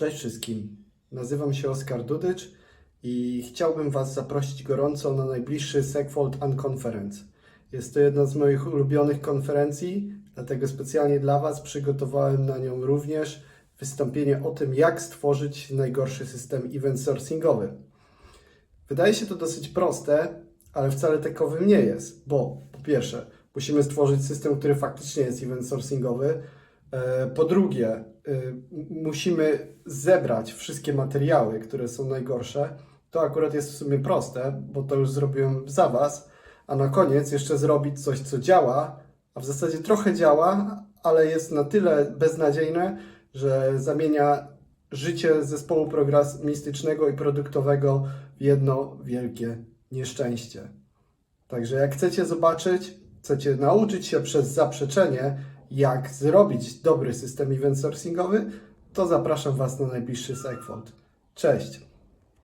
Cześć wszystkim. Nazywam się Oskar Dudycz i chciałbym Was zaprosić gorąco na najbliższy Segfold Unconference. Jest to jedna z moich ulubionych konferencji, dlatego specjalnie dla Was przygotowałem na nią również wystąpienie o tym, jak stworzyć najgorszy system event sourcingowy. Wydaje się to dosyć proste, ale wcale takowym nie jest, bo po pierwsze, musimy stworzyć system, który faktycznie jest event sourcingowy. E, Po drugie, m- musimy zebrać wszystkie materiały, które są najgorsze. To akurat jest w sumie proste, bo to już zrobiłem za Was. A na koniec jeszcze zrobić coś, co działa, a w zasadzie trochę działa, ale jest na tyle beznadziejne, że zamienia życie zespołu programistycznego i produktowego w jedno wielkie nieszczęście. Także jak chcecie zobaczyć, chcecie nauczyć się przez zaprzeczenie, jak zrobić dobry system event sourcingowy, to zapraszam Was na najbliższy Segfold. Cześć!